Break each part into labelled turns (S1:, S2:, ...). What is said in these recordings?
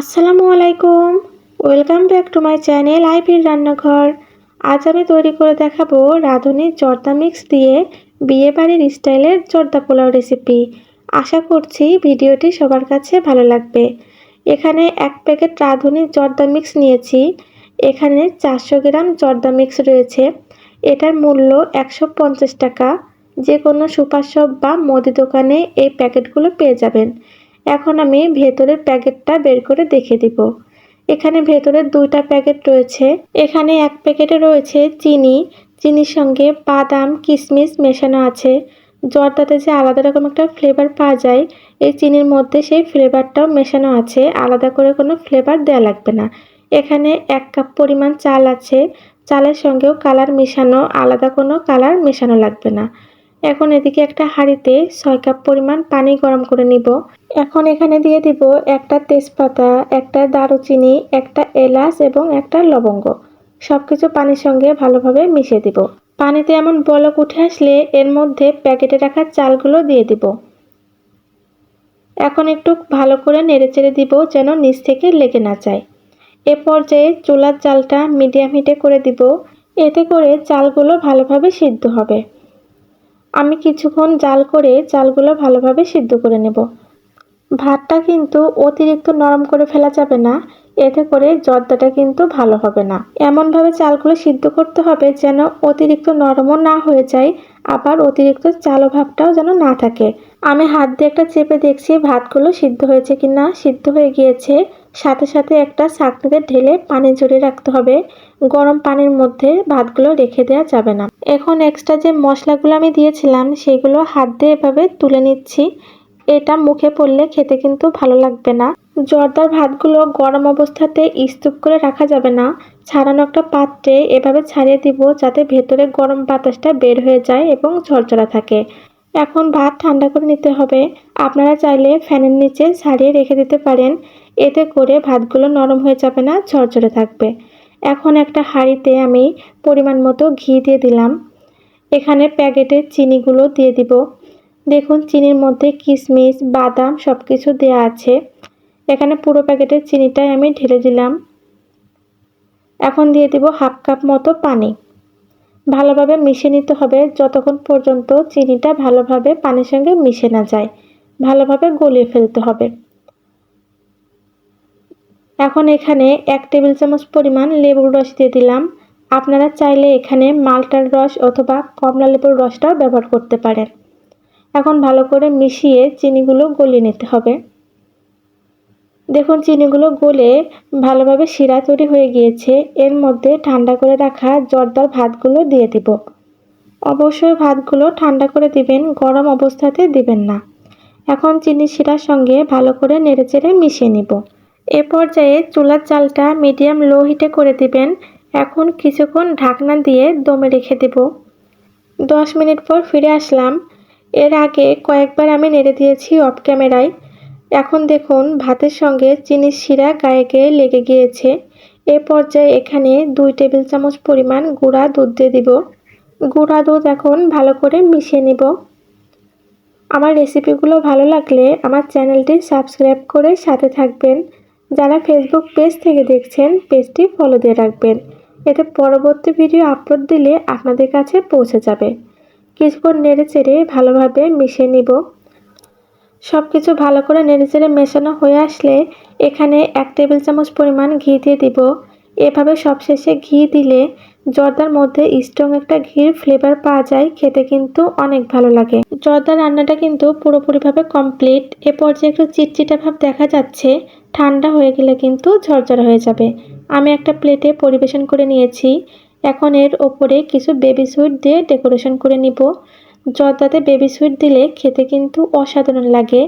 S1: আসসালামু আলাইকুম। Welcome back to my channel আইপির রান্নাঘর আজ আমি তৈরি করে দেখাবো রাঁধুনির জর্দা মিক্স দিয়ে বিয়ে বাড়ির স্টাইলের জর্দা পোলাও রেসিপি আশা করছি ভিডিওটি সবার কাছে ভালো লাগবে। এখানে এক প্যাকেট রাঁধুনির জর্দা মিক্স নিয়েছি। এখানে চারশো গ্রাম জর্দা মিক্স রয়েছে। এটার মূল্য একশো পঞ্চাশ টাকা। যে কোনো সুপার শপ বা মুদি দোকানে এই প্যাকেটগুলো পেয়ে যাবেন। এখন আমি ভেতরের প্যাকেটটা বের করে দেখে দিব। এখানে ভেতরে দুইটা প্যাকেট রয়েছে। এখানে এক প্যাকেটে রয়েছে চিনি। চিনির সঙ্গে বাদাম কিশমিশ মেশানো আছে। জর্দাতে যে আলাদা রকম একটা ফ্লেভার পাওয়া যায়, এই চিনির মধ্যে সেই ফ্লেভারটাও মেশানো আছে। আলাদা করে কোনো ফ্লেভার দেওয়া লাগবে না। এখানে এক কাপ পরিমাণ চাল আছে। চালের সঙ্গেও কালার মেশানো, আলাদা কোনো কালার মেশানো লাগবে না। এখন এদিকে একটা হাঁড়িতে ছয় কাপ পরিমাণ পানি গরম করে নিব। এখন এখানে দিয়ে দিব একটা তেজপাতা, একটা দারুচিনি, একটা এলাচ এবং একটা লবঙ্গ। সব কিছু পানির সঙ্গে ভালোভাবে মিশিয়ে দিব। পানিতে এমন বলক উঠে আসলে এর মধ্যে প্যাকেটে রাখা চালগুলো দিয়ে দিব। এখন একটু ভালো করে নেড়েচেড়ে দিব যেন নিচ থেকে লেগে না যায়। এ পর্যায়ে চুলার চালটা মিডিয়াম হিটে করে দিব। এতে করে চালগুলো ভালোভাবে সিদ্ধ হবে। আমি কিছুক্ষণ জাল করে চালগুলো ভালোভাবে সিদ্ধ করে নেব। ভাতটা কিন্তু অতিরিক্ত নরম করে ফেলা যাবে না। এতে করে জর্দাটা কিন্তু ভালো হবে না। এমনভাবে চালগুলো সিদ্ধ করতে হবে যেন অতিরিক্ত নরমও না হয়ে যায়, আবার অতিরিক্ত চালো ভাবটাও যেন না থাকে। আমি হাত দিয়ে একটা চেপে দেখছি ভাতগুলো সিদ্ধ হয়েছে কি না সিদ্ধ হয়ে গিয়েছে। সাথে সাথে একটা ছাঁকনিতে ঢেলে পানি জড়িয়ে রাখতে হবে। গরম পানির মধ্যে ভাতগুলো রেখে দেওয়া যাবে না। এখন এক্সট্রা যে মশলাগুলো আমি দিয়েছিলাম, সেগুলো হাত দিয়ে এভাবে তুলে নিচ্ছি। এটা মুখে পড়লে খেতে কিন্তু ভালো লাগবে না। জর্দার ভাতগুলো গরম অবস্থাতে স্তূপ করে রাখা যাবে না। ছাড়ানো একটা পাত্রে এভাবে ছাড়িয়ে দিব যাতে ভেতরে গরম বাতাসটা বের হয়ে যায় এবং ঝরঝরা থাকে। এখন ভাত ঠান্ডা করে নিতে হবে। আপনারা চাইলে ফ্যানের নিচে ছাড়িয়ে রেখে দিতে পারেন। এতে করে ভাতগুলো নরম হয়ে যাবে না, ঝরঝরে থাকবে। এখন একটা হাঁড়িতে আমি পরিমাণ মতো ঘি দিয়ে দিলাম। এখানে প্যাকেটের চিনিগুলো দিয়ে দিব। দেখুন, চিনির মধ্যে কিশমিশ বাদাম সব কিছু দেওয়া আছে। এখানে পুরো প্যাকেটের চিনিটাই আমি ঢেলে দিলাম। এখন দিয়ে দিব হাফ কাপ মতো পানি। ভালোভাবে মিশিয়ে নিতে হবে যতক্ষণ পর্যন্ত চিনিটা ভালোভাবে পানির সঙ্গে মিশে না যায়। ভালোভাবে গলিয়ে ফেলতে হবে। এখন এখানে এক টেবিল চামচ পরিমাণ লেবুর রস দিয়ে দিলাম। আপনারা চাইলে এখানে মালটার রস অথবা কমলা লেবুর রসটাও ব্যবহার করতে পারেন। এখন ভালো করে মিশিয়ে চিনিগুলো গলিয়ে নিতে হবে। দেখুন, চিনিগুলো গলে ভালোভাবে শিরা তৈরি হয়ে গিয়েছে। এর মধ্যে ঠান্ডা করে রাখা জর্দার ভাতগুলো দিয়ে দিব। অবশ্যই ভাতগুলো ঠান্ডা করে দিবেন, গরম অবস্থাতে দিবেন না। এখন চিনি শিরার সঙ্গে ভালো করে নেড়েচেড়ে মিশিয়ে নিব। এ পর্যায়ে চুলার চালটা মিডিয়াম লো হিটে করে দিবেন। এখন কিছুক্ষণ ঢাকনা দিয়ে দমে রেখে দেব। দশ মিনিট পর ফিরে আসলাম। এর আগে কয়েকবার আমি নেড়ে দিয়েছি অফ ক্যামেরায় এখন দেখুন, ভাতের সঙ্গে চিনির শিরা গায়ে গিয়ে লেগে গিয়েছে। এ পর্যায়ে এখানে দুই টেবিল চামচ পরিমাণ গুঁড়া দুধ দিয়ে দিব। গুঁড়া দুধ এখন ভালো করে মিশিয়ে নিব। আমার রেসিপিগুলো ভালো লাগলে আমার চ্যানেলটি সাবস্ক্রাইব করে সাথে থাকবেন। যারা ফেসবুক পেজ থেকে দেখছেন, পেজটি ফলো দিয়ে রাখবেন। এতে পরবর্তী ভিডিও আপলোড দিলে আপনাদের কাছে পৌঁছে যাবে। কিছুক্ষণ নেড়ে চেড়ে ভালোভাবে মিশিয়ে নিব। সব কিছু ভালো করে নেড়ে চেড়ে মেশানো হয়ে আসলে এখানে এক টেবিল চামচ পরিমাণ ঘি দিয়ে দিব। এভাবে সবশেষে ঘি দিলে জর্দার মধ্যে স্ট্রং একটা ঘির ফ্লেভার পাওয়া যায়, খেতে কিন্তু অনেক ভালো লাগে। জর্দার রান্নাটা কিন্তু পুরোপুরিভাবে কমপ্লিট এ পর্যায়ে একটু চিটচিটা ভাব দেখা যাচ্ছে। ঠান্ডা হয়ে গেলে কিন্তু ঝরঝরা হয়ে যাবে। আমি একটা প্লেটে পরিবেশন করে নিয়েছি। এখন এর ওপরে কিছু বেবি সুইট দিয়ে ডেকোরেশন করে নিব। জর্দাতে বেবি সুইট দিলে খেতে কিন্তু অসাধারণ লাগে।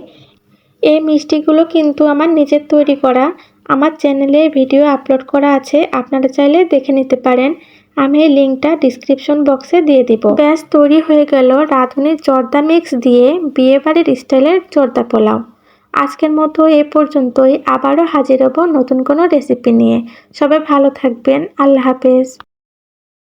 S1: এই মিষ্টিগুলো কিন্তু আমার নিজের তৈরি করা। আমার চ্যানেলে ভিডিও আপলোড করা আছে, আপনারা চাইলে দেখে নিতে পারেন। আমি এই লিঙ্কটা ডিসক্রিপশন বক্সে দিয়ে দিব। ব্যাস, তৈরি হয়ে গেল রাঁধুনির জর্দা মিক্স দিয়ে বিয়েবাড়ির স্টাইলের জর্দা পোলাও। আজকের মতো এ পর্যন্তই। আবারও হাজির হব নতুন কোনো রেসিপি নিয়ে। সবাই ভালো থাকবেন। আল্লাহ হাফেজ।